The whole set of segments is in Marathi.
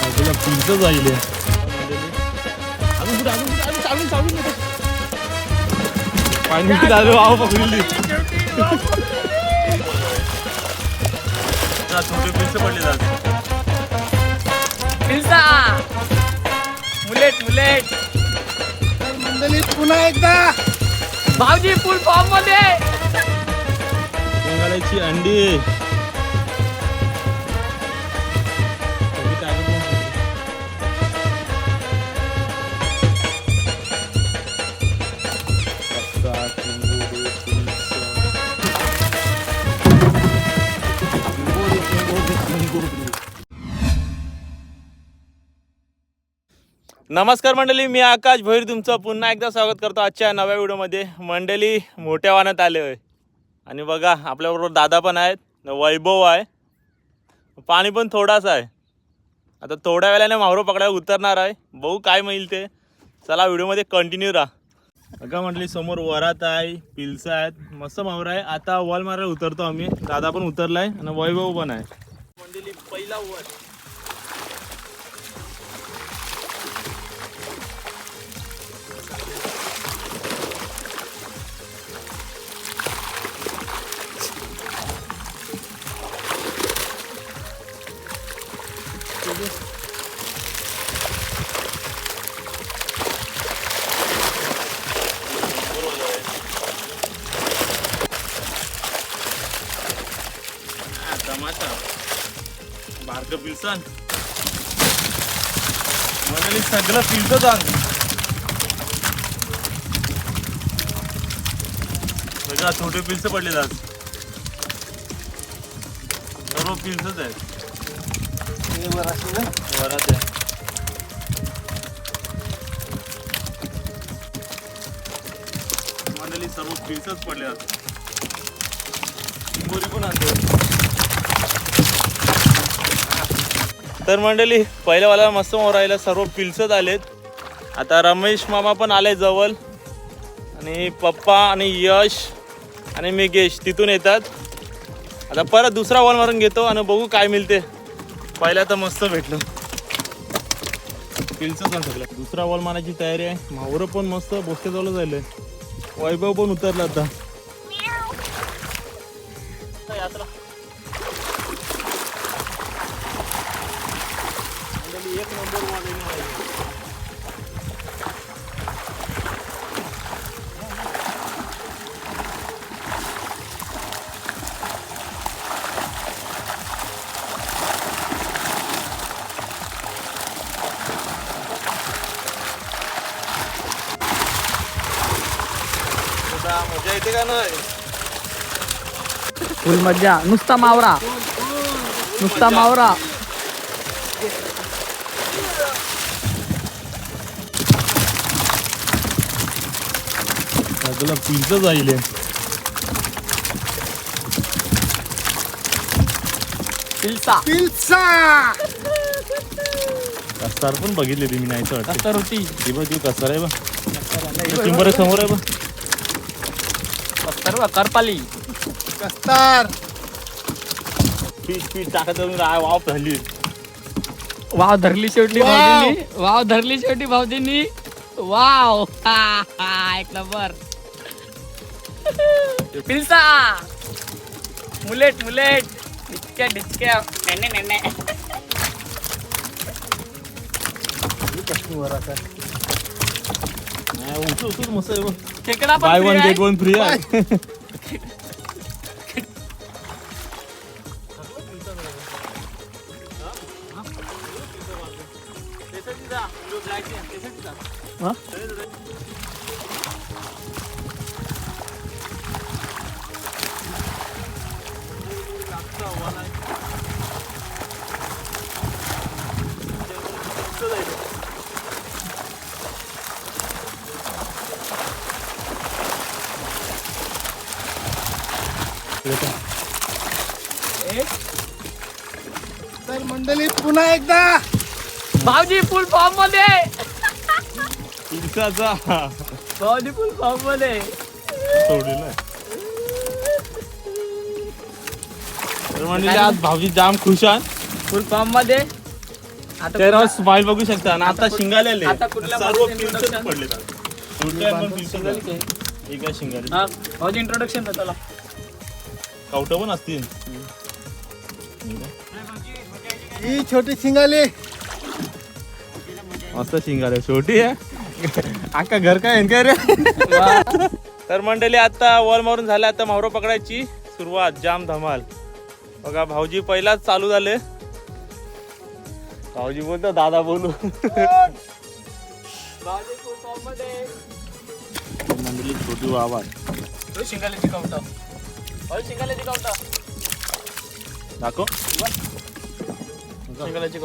बाजूला पिंच जाईल अजून पुढे अजून पुढे अजून चालून चालून येतो. पाणी आलो पकडली छोटे पिंच पडले जात पिल्सा मुलेट मुलेट. मंडळीत पुन्हा एकदा. भाऊजी फुल फॉर्ममध्ये. घालायची अंडी. नमस्कार मंडळी मी आकाश भैर तुमचं पुन्हा एकदा स्वागत करतो आजच्या नव्या व्हिडिओमध्ये. मंडळी मोठ्या वाहनात आले होय आणि बघा आपल्याबरोबर दादा पण आहेत. वैभव आहे. पाणी पण थोडासा आहे. आता थोड्या वेळाने मावरो पकडायला उतरणार आहे. भाऊ काय मिळेल ते. चला व्हिडिओमध्ये कंटिन्यू राहा. अगं म्हटली समोर वरात आहे पिलसा आहेत. मस्त मावरा आहे. आता वॉल मारायला उतरतो आम्ही. दादा पण उतरला आहे आणि वैभव पण आहे. मंडळी पहिला वॉल टमाटा बारक पिलसन म्हणाली सगळं पिलतच आण बघा छोटे पिल्स पडले आज. सर्व पिल्सच आहेत. वरात आहे. मंडळी सर्व पिल्सच पडले आज. चिंबोरी पण आणतो. तर मंडळी पहिल्यावाला मस्त मोरायला सर्व पिल्सच आलेत. आता रमेश मामा पण आले जवळ. आणि पप्पा आणि यश आणि मिगेश तिथून येतात. आता परत दुसरा वॉल मारून घेतो आणि बघू काय मिळते. पहिल्या तर मस्त भेटलं. पिल्सच आहे सगळं. दुसरा वॉल मारायची तयारी आहे. मावरं पण मस्त बोसक्याजवळ झाले वैभव पण उतरला आता. फुल मज्जा नुसता मावरा. नुसता मावरा. सगळं पिंच जाईल पिल्सा. पिल्सा. कस्तार पण बघितले ती मी नाही कसं होती. ती बघ ती कस्तार आहे चिंबर समोर आहे बघ. सर्व करपाली. कस्तार. पीठ पीठ टाकत जाऊन राय वाव धरली. शेवटी वाव. भाऊजींनी. वाव धरली शेवटी भाऊजींनी. वाव. हा, हा, एक नंबर. पिल्सा. मुलेट मुलेट. डिचक्या डिचक्या. नेने नेने उचल उचल मस्त आहे बघ. खेकडा बाय पण वन free आहे. गेट वन फ्री आहे हा? पुन्हा एकदा. भाऊजी फुल फॉर्ममध्ये. भाऊजी फुल फॉर्ममध्ये. तर आज भाऊजी जाम खुश आहे फुल फॉर्ममध्ये. आता स्माइल बघू शकता आणि आता शिंगालेले. आता कुठल्या सर्व introduction? पडले. एका शिंगाले हा भाऊजी इंट्रोडक्शन चला कावट पण असतील. ही छोटी शिंगाली. मस्त शिंगाले छोटी आहे. आका घर काय आहे रे? तर मंडळी आता वॉल मारून झाले आता मावरो पकडायची. सुरुवात जाम धमाल. बघा भाऊजी पहिलाच चालू झाले. भाऊजी बोलतो दादा बोलू. मंडळी छोटी आवाज तो शिंगाल्याची कवट भाऊजी शिंगाल्याची कवट दाखव. शिंगाल्याची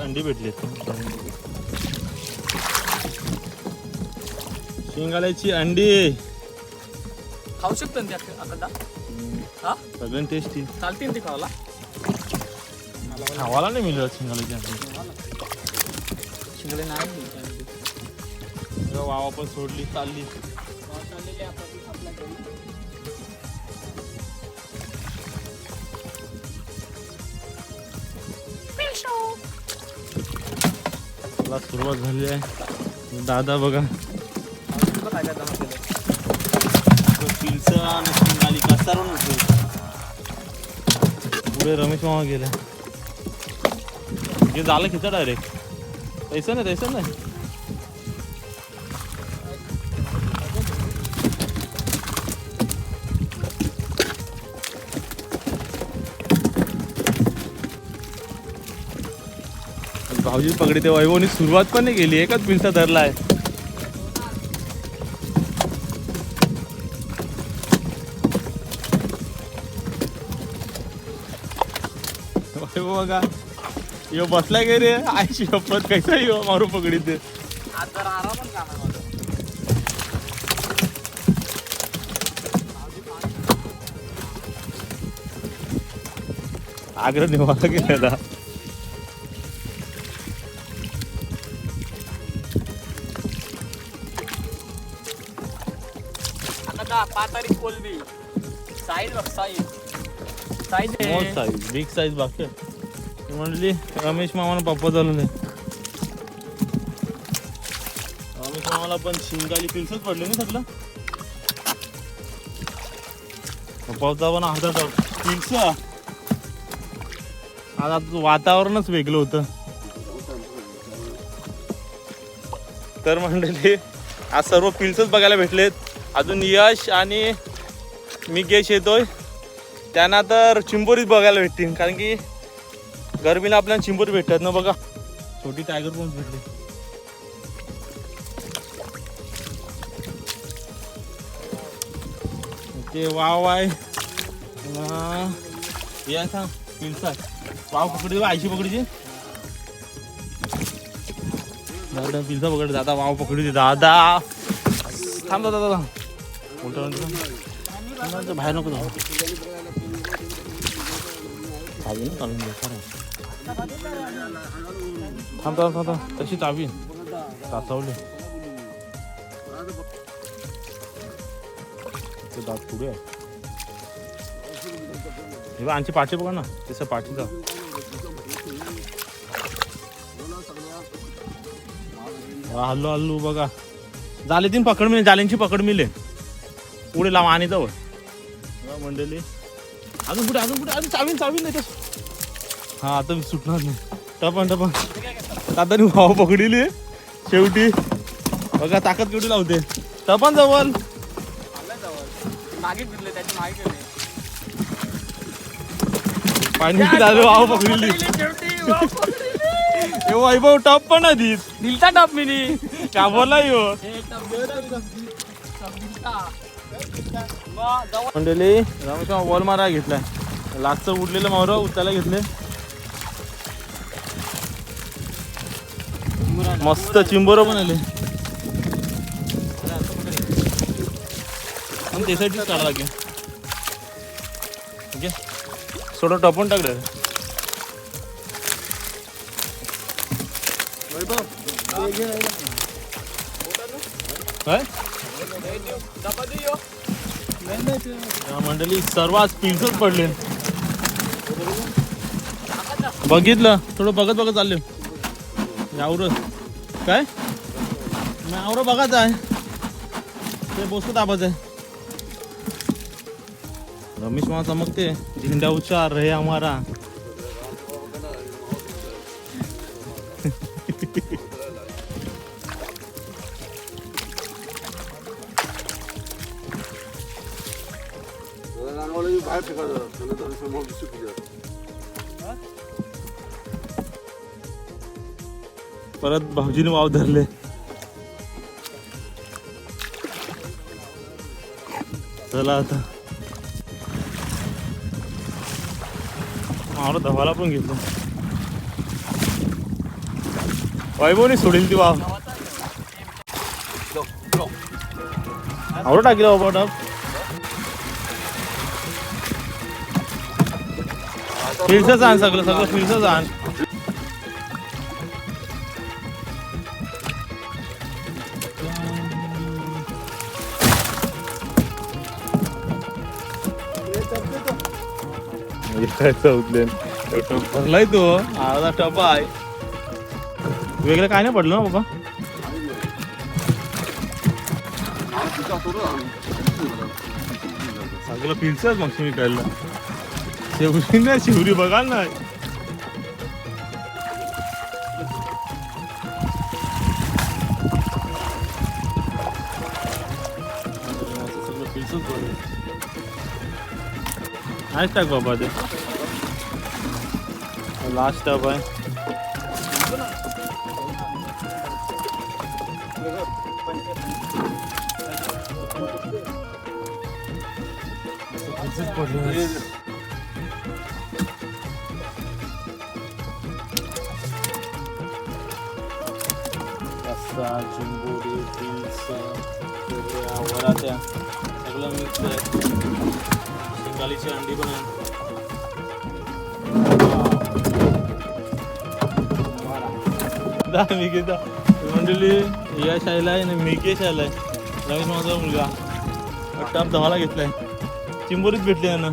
अंडी भेटली शिंगाल्याची अंडी. खाऊ शकतो ना ते आता हा? सगळं टेस्टी चालतील ती खावाला खावाला नाही मिळत शिंगाल्याची अंडी. शिंगले नाही वावा पण सोडली चालली. मला सुरुवात झाली आहे. दादा बघा. पिलचं आणि शिंगाली कसारून पुढे रमेश मामा गेला. हे झालं खिचा डायरेक्ट तैसा नाही तैसा नाही. भाऊजी पगडी ते वैभवनी सुरुवात पण नाही केली एकच पिंचा धरला आहे वैभव बघा यो बसलाय गे रे? आयशी शपथ कैसा यो मारू पगडी ते आग्रह निवाला केला आता पातारी पाच तारीख कोलबी साईज बघ size. Size size big size बाकी म्हणली रमेश मामानं पप्पा चालू नाही रमेश मामाला पण शिंगाली पिलसच पडले ना सगळं पप्पाचा पण हातात पिलस आता वातावरणच वेगळं होतं. तर मंडळी आज सर्व पिल्सच बघायला भेटलेत. अजून यश आणि मी गेश येतोय. त्यांना तर चिंबोरीच बघायला भेटतील कारण की गरमीला आपल्याला चिंबोरी भेटतात ना बघा. छोटी टायगर पण भेटली. ते वाव आहे. पुन्हा सांग पिलसा वाव पकडी आयशी पकडीची दादा पिलसा पकड दादा वाव पकडी दादा. थांब दादा दादा. उलटा बाहेर नको जाऊ चावी ना चालून दे खरं थांब थांब थांब थांब तशी चावी साचवली ते दात पुढे हे बघ आमची पाठी बघा ना तसं पाठीचा हा, हल्लो हल्लो बघा झाले तीन पकड मिले जाल्यांची पकड मिले पुढे लावा आणि जवळ. बघा मंडळी. अजून पुढे अजून पुढे अजून चावीन चावीन नाही तसं हा आता मी सुटणार नाही. टपन टपन आता मी भाव पकडली. शेवटी. बघा ताकद केवढी लावते. टपन जवळ. मागे फिरले त्याची मागे गेले पाणी झालं भाव पकडली. हे वैभव टप पण आधीच दिलता टप मिनी. का बोला यो. मंडळी रमेश बॉल मारा घेतलाय. लास्टचं उडलेलं मावर उचलायला घेतले. मस्त चिंबोर पण आले पण त्यासाठीच काढा लागेल. ओके? थोडं टपून टाकलं काय? या मंडळी सर्व आज पिल्सच पडले. बघितलं? थोडं बघत बघत चालले. यावर. काय? नाही आवर बघायचं आहे. ते बोसतो दाबाच आहे. रमेश मामा चमकते. झेंडा उच्चार रे आम्हाला. फेकायचं परत भाऊजीने वाव धरले चला आता मावरा धवाला पण घेतलं वैभवने सोडील ती वाव आवडं टाकलं बाबा फिरसंच आण सगळं सगळं फिरसंच आण भरलाय तो अर्धा टप्पा आहे. वेगळं काय नाही पडलं ना बाबा. सगळं फिरसच मग तुम्ही कळलं शेवरी ना शिवरी बघा ना सगळं फिरसच बघ नाहीच टाक बाबा ते लास्ट टप आहे रस्सा चिंबोरी पीस वेगळ्या वरात्या सगळं मिक्स आहे शिंगालीची अंडी पण आहे दहा मिकेचा मंडळी यश आयलाय आणि मिकेश आलाय नवीन माझा मुलगा टप धावाला घेतलाय चिंबोरीत भेटले ना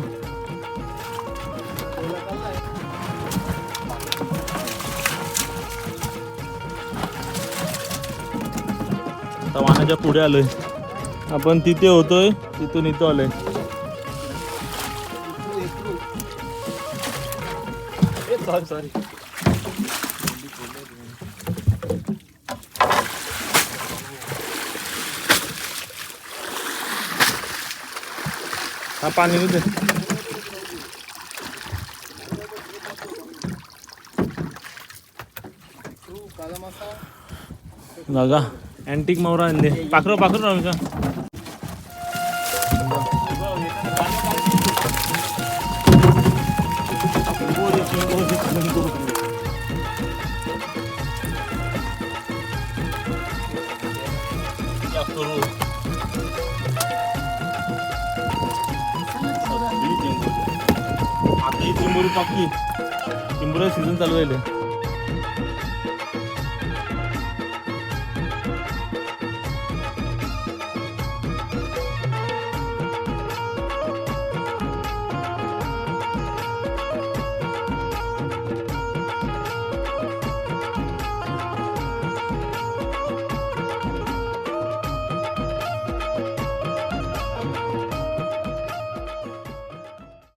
वाहनाच्या पुढे आलोय. आपण तिथे होतोय तिथून इथं आलोय. सॉरी हा पाणी दे. बघा अँटिक मौरा आणले पाखरो पाखरो आमचा आता ही चिंबोरी टाकली चिंबोरी सीझन चालू आहे